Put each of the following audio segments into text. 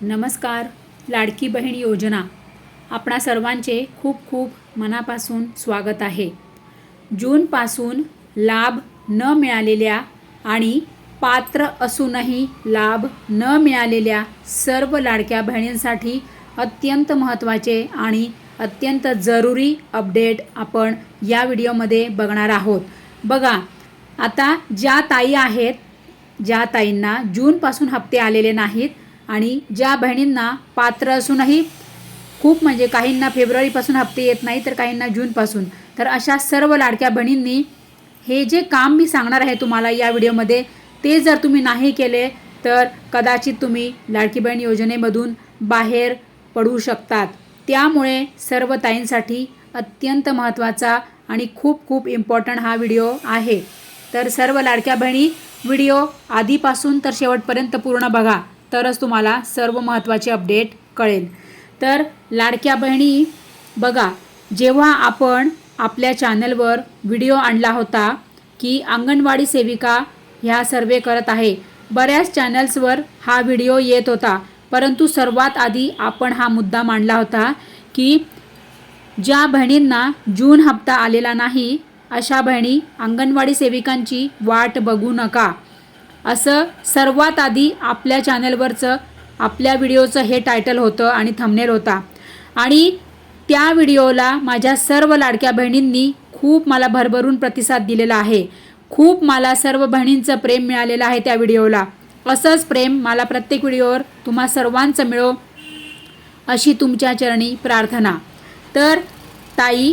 नमस्कार लाडकी बहीण योजना. आपणा सर्वांचे खूप खूप मनापासून स्वागत आहे. जूनपासून लाभ न मिळालेल्या आणि पात्र असूनही लाभ न मिळालेल्या सर्व लाडक्या बहिणींसाठी अत्यंत महत्त्वाचे आणि अत्यंत जरुरी अपडेट आपण या व्हिडिओमध्ये बघणार आहोत. बघा आता ज्या ताई आहेत ज्या ताईंना जूनपासून हप्ते आलेले नाहीत आणि ज्या बहिणींना पात्र असूनही खूप म्हणजे काहींना फेब्रुवारीपासून हप्ते येत नाही तर काहींना जूनपासून तर अशा सर्व लाडक्या बहिणींनी हे जे काम मी सांगणार आहे तुम्हाला या व्हिडिओमध्ये ते जर तुम्ही नाही केले तर कदाचित तुम्ही लाडकी बहीण योजनेमधून बाहेर पडू शकतात. त्यामुळे सर्व ताईंसाठी अत्यंत महत्त्वाचा आणि खूप खूप इम्पॉर्टंट हा व्हिडिओ आहे. तर सर्व लाडक्या बहिणी व्हिडिओ आधीपासून तर शेवटपर्यंत पूर्ण बघा. तरच तुम्हाला सर्व महत्त्वाचे अपडेट कळेल. तर लाडक्या बहिणी बघा जेव्हा आपण आपल्या चॅनलवर व्हिडिओ आणला होता की अंगणवाडी सेविका ह्या सर्वे करत आहे बऱ्याच चॅनल्सवर हा व्हिडिओ येत होता. परंतु सर्वात आधी आपण हा मुद्दा मांडला होता की ज्या बहिणींना जून हप्ता आलेला नाही अशा बहिणी अंगणवाडी सेविकांची वाट बघू नका. असं सर्वात आधी आपल्या चॅनलवरचं आपल्या व्हिडिओचं हे टायटल होतं आणि थंबनेल होता. आणि त्या व्हिडिओला माझ्या सर्व लाडक्या बहिणींनी खूप मला भरभरून प्रतिसाद दिलेला आहे. खूप मला सर्व बहिणींचं प्रेम मिळालेलं आहे त्या व्हिडिओला. असंच प्रेम मला प्रत्येक व्हिडिओवर तुम्हा सर्वांचं मिळो अशी तुमच्या चरणी प्रार्थना. तर ताई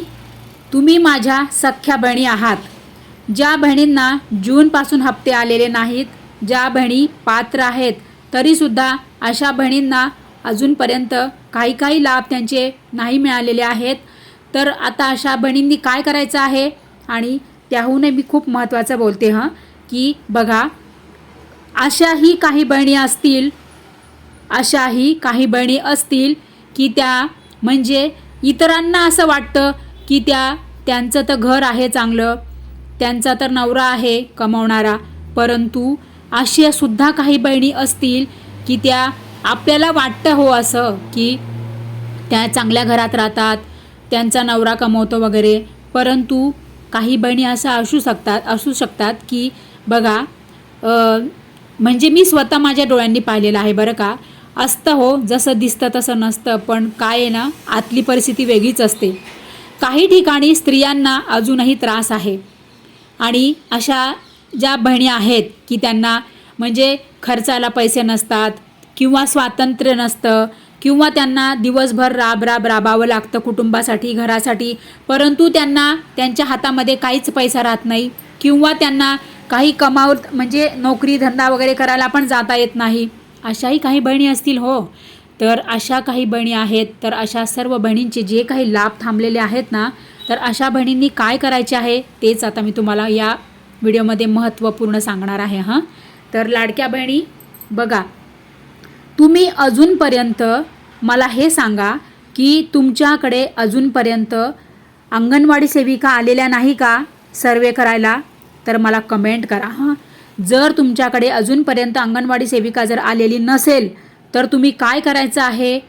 तुम्ही माझ्या सख्ख्या बहिणी आहात. ज्या बहिणींना जूनपासून हप्ते आलेले नाहीत ज्या बहिणी पात्र आहेत तरीसुद्धा अशा बहिणींना अजूनपर्यंत काही काही लाभ त्यांचे नाही मिळालेले आहेत. तर आता अशा बहिणींनी काय करायचं आहे? आणि त्याहूनही मी खूप महत्त्वाचं बोलते हं की बघा अशाही काही बहिणी असतील अशाही काही बहिणी असतील की त्या म्हणजे इतरांना असं वाटतं की त्या त्यांचं तर घर आहे चांगलं त्यांचा तर नवरा आहे कमवणारा परंतु अशा सुद्धा काही बहिणी असतील की त्या आपल्याला वाटतं हो असं की त्या चांगल्या घरात राहतात त्यांचा नवरा कमवतो वगैरे. परंतु काही बहिणी असं असू शकतात असू शकतात की बघा म्हणजे मी स्वतः माझ्या डोळ्यांनी पाहिलेलं आहे बरं का. असतं हो जसं दिसतं तसं नसतं पण काय आहे ना आतली परिस्थिती वेगळीच असते. काही ठिकाणी स्त्रियांना अजूनही त्रास आहे. आणि अशा ज्या बहिणी आहेत की त्यांना म्हणजे खर्चाला पैसे नसतात किंवा स्वातंत्र्य नसतं किंवा त्यांना दिवसभर राब राब राबावं लागतं कुटुंबासाठी घरासाठी परंतु त्यांना त्यांच्या हातामध्ये काहीच पैसा राहत नाही किंवा त्यांना काही कमावत म्हणजे नोकरी धंदा वगैरे करायला पण जाता येत नाही. अशाही काही बहिणी असतील हो. तर अशा काही बहिणी आहेत तर अशा सर्व बहिणींचे जे काही लाभ थांबलेले आहेत ना तर अशा बहिणींनी काय करायचे आहे तेच आता मी तुम्हाला या व्हिडिओमध्ये महत्त्वपूर्ण सांगणार आहे हां. तर लाडक्या बहिणी बघा तुम्ही अजूनपर्यंत मला हे सांगा की तुमच्याकडे अजूनपर्यंत अंगणवाडी सेविका आलेल्या नाही का? सर्वे करायला? तर मला कमेंट करा हां. जर तुमच्याकडे अजूनपर्यंत अंगणवाडी सेविका जर आलेली नसेल तर तुम्ही काय करायचं आहे?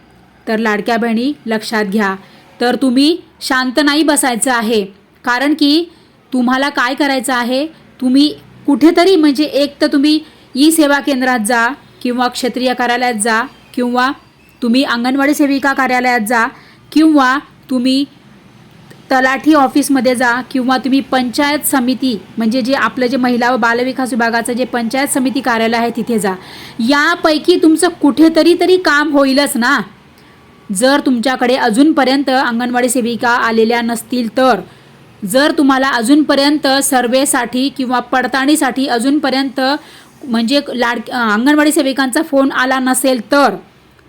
तर लाडक्या बहिणी लक्षात घ्या. तर तुम्ही शांत नाही बसायचं आहे कारण की तुम्हाला काय करायचं आहे? तुम्ही कुठेतरी म्हणजे एक तर तुम्ही ई सेवा केंद्रात जा किंवा क्षेत्रीय कार्यालयात जा किंवा तुम्ही अंगणवाडी सेविका कार्यालयात जा किंवा तुम्ही तलाठी ऑफिसमध्ये जा किंवा तुम्ही पंचायत समिती म्हणजे जे आपलं जे महिला व बालविकास विभागाचं जे पंचायत समिती कार्यालय आहे तिथे जा. यापैकी तुमचं कुठेतरी तरी काम होईलच ना. जर तुमच्याकडे अजूनपर्यंत अंगणवाडी सेविका आलेल्या नसतील तर. जर तुम्हाला अजूनपर्यंत सर्वेसाठी किंवा पडताळणीसाठी अजूनपर्यंत म्हणजे लाड अंगणवाडी सेविकांचा फोन आला नसेल तर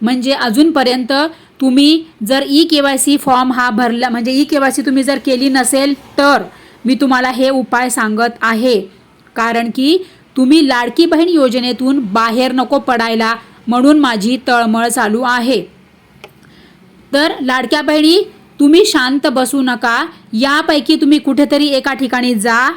म्हणजे अजूनपर्यंत तुम्ही जर E K Y C form हा भरला म्हणजे ई के वाय सी तुम्ही जर केली नसेल तर मी तुम्हाला हे उपाय सांगत आहे. कारण की तुम्ही लाडकी बहीण योजनेतून बाहेर नको पडायला म्हणून माझी तळमळ चालू आहे. तर लाडक्या बहिणी तुम्ही शांत बसू नका. यापैकी तुम्ही कुठेतरी एका ठिकाणी जा.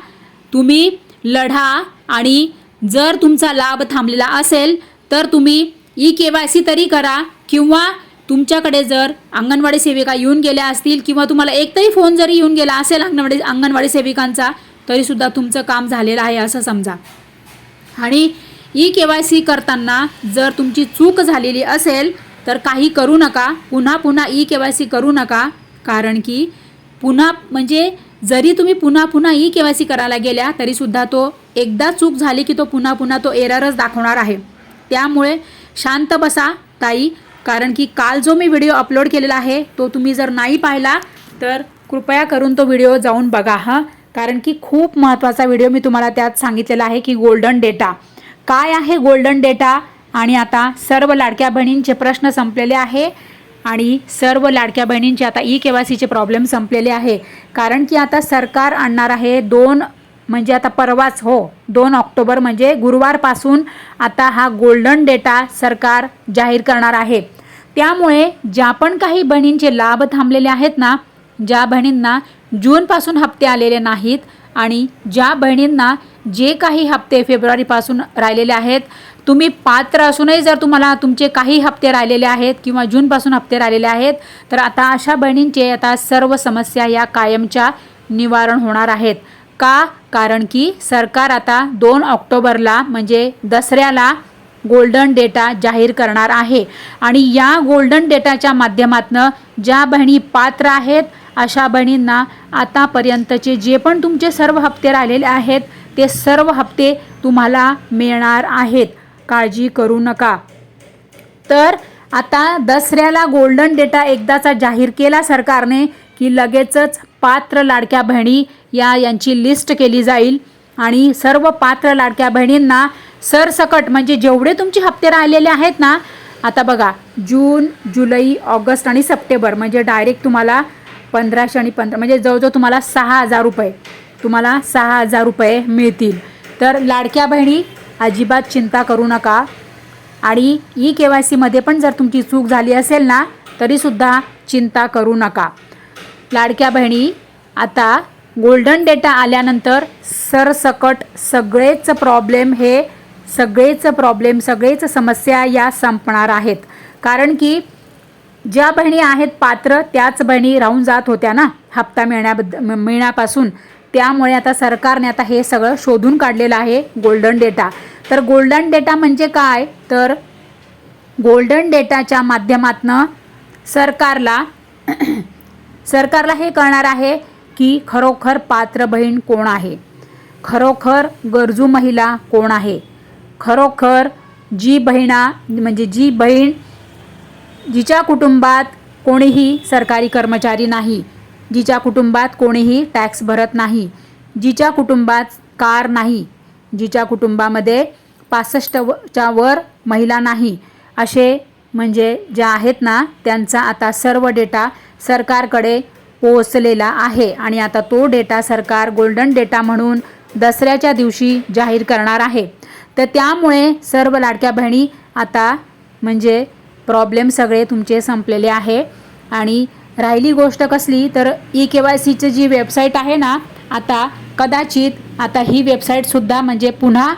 तुम्ही लढा आणि जर तुमचा लाभ थांबलेला असेल तर तुम्ही ई के वाय सी तरी करा किंवा तुमच्याकडे जर अंगणवाडी सेविका येऊन गेल्या असतील किंवा तुम्हाला एकतरी फोन जरी येऊन गेला असेल अंगणवाडी अंगणवाडी सेविकांचा तरीसुद्धा तुमचं काम झालेलं आहे असं समजा. आणि ई के वाय सी करताना जर तुमची चूक झालेली असेल तर काही करू नका. पुन्हा पुन्हा ई के वाय सी करू नका. कारण की पुन्हा म्हणजे जरी तुम्ही पुन्हा पुन्हा ई के वाय सी करायला गेल्या तरीसुद्धा तो एकदा चूक झाली की तो पुन्हा पुन्हा तो एररच दाखवणार आहे. त्यामुळे शांत बसा ताई. कारण की काल जो मी व्हिडिओ अपलोड केलेला आहे तो तुम्ही जर नाही पाहिला तर कृपया करून तो व्हिडिओ जाऊन बघा हां. कारण की खूप महत्त्वाचा व्हिडिओ मी तुम्हाला त्यात सांगितलेला आहे की गोल्डन डेटा. काय आहे गोल्डन डेटा? आणि आता सर्व लाडक्या बहिणींचे प्रश्न संपलेले आहे. आणि सर्व लाडक्या बहिणींचे आता ई के वाय सीचे प्रॉब्लेम संपलेले आहे. कारण की आता सरकार आणणार आहे दोन म्हणजे आता परवाच हो दोन ऑक्टोबर म्हणजे गुरुवारपासून आता हा गोल्डन डेटा सरकार जाहीर करणार आहे. त्यामुळे ज्या पण काही बहिणींचे लाभ थांबलेले आहेत ना ज्या बहिणींना जूनपासून हप्ते आलेले नाहीत आणि ज्या बहिणींना जे काही हप्ते फेब्रुवारीपासून राहिलेले आहेत तुम्ही पात्र असूनही जर तुम्हाला तुमचे काही हप्ते राहिलेले आहेत किंवा जूनपासून हप्ते राहिलेले आहेत तर आता अशा बहिणींचे आता सर्व समस्या या कायमच्या निवारण होणार आहेत. का? कारण की सरकार आता दोन ऑक्टोबरला म्हणजे दसऱ्याला गोल्डन डेटा जाहीर करणार आहे. आणि या गोल्डन डेटाच्या माध्यमातनं ज्या बहिणी पात्र आहेत अशा बहिणींना आतापर्यंतचे जे पण तुमचे सर्व हप्ते राहिलेले आहेत ते सर्व हप्ते तुम्हाला मिळणार आहेत. काळजी करू नका. तर आता दसऱ्याला गोल्डन डेटा एकदाचा जाहीर केला सरकारने की लगेचच पात्र लाडक्या बहिणी या यांची लिस्ट केली जाईल. आणि सर्व पात्र लाडक्या बहिणींना सरसकट म्हणजे जेवढे तुमचे हप्ते राहिलेले आहेत ना आता बघा जून जुलै ऑगस्ट आणि सप्टेंबर म्हणजे डायरेक्ट तुम्हाला पंधराशे आणि पंधरा म्हणजे जवळजवळ तुम्हाला सहा हजार रुपये तुम्हाला सहा हजार रुपये मिळतील. तर लाडक्या बहिणी अजिबात चिंता करू नका. आणि ई के वाय सीमध्ये पण जर तुमची चूक झाली असेल ना तरीसुद्धा चिंता करू नका. लाडक्या बहिणी आता गोल्डन डेटा आल्यानंतर सरसकट सगळेच प्रॉब्लेम हे सगळेच प्रॉब्लेम सगळेच समस्या या संपणार आहेत. कारण की ज्या बहिणी आहेत पात्र त्याच बहिणी राहून जात होत्या ना हप्ता मिळण्याबद्द म- मिळण्यापासून. त्यामुळे आता सरकारने आता हे सगळं शोधून काढलेलं आहे गोल्डन डेटा. तर गोल्डन डेटा म्हणजे काय? तर गोल्डन डेटाच्या माध्यमातनं सरकारला सरकारला हे कळणार आहे की खरोखर पात्र बहीण कोण आहे? खरोखर गरजू महिला कोण आहे? खरोखर जी बहिणा म्हणजे जी बहीण जिच्या कुटुंबात कोणीही सरकारी कर्मचारी नाही जिच्या कुटुंबात कोणीही टॅक्स भरत नाही जिच्या कुटुंबात कार नाही जिच्या कुटुंबामध्ये पासष्ट वर महिला नाही असे म्हणजे ज्या आहेत ना त्यांचा आता सर्व डेटा सरकारकडे पोहोचलेला आहे. आणि आता तो डेटा सरकार गोल्डन डेटा म्हणून दसऱ्याच्या दिवशी जाहीर करणार आहे. तर त्यामुळे सर्व लाडक्या बहिणी आता म्हणजे प्रॉब्लेम सगळे तुमचे संपलेले आहे. आणि राहिली गोष्ट कसली तर ई के वाय सीचं जी वेबसाईट आहे ना आता कदाचित आता ही वेबसाईटसुद्धा म्हणजे पुन्हा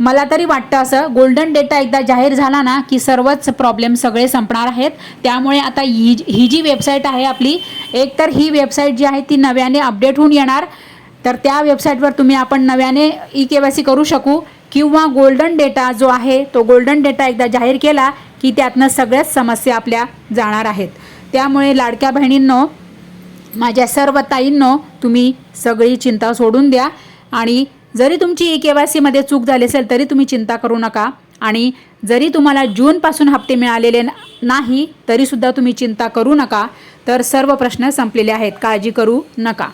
मला तरी वाटतं असं गोल्डन डेटा एकदा जाहीर झाला ना की सर्वच प्रॉब्लेम सगळे संपणार आहेत. त्यामुळे आता ही ही जी वेबसाईट आहे आपली एकतर ही वेबसाईट जी आहे ती नव्याने अपडेट होऊन येणार. तर त्या वेबसाईटवर तुम्ही आपण नव्याने ई के वाय सी करू शकू किंवा गोल्डन डेटा जो आहे तो गोल्डन डेटा एकदा जाहीर केला की त्यातनं सगळ्याच समस्या आपल्या जाणार आहेत. त्यामुळे लाडक्या बहिणींनो माझ्या सर्व ताईंनो तुम्ही सगळी चिंता सोडून द्या. आणि जरी तुमची ई के वाय सीमध्ये चूक झाली असेल तरी तुम्ही चिंता करू नका. आणि जरी तुम्हाला जूनपासून हप्ते मिळालेले नाही तरीसुद्धा तुम्ही चिंता करू नका. तर सर्व प्रश्न संपलेले आहेत. काळजी करू नका.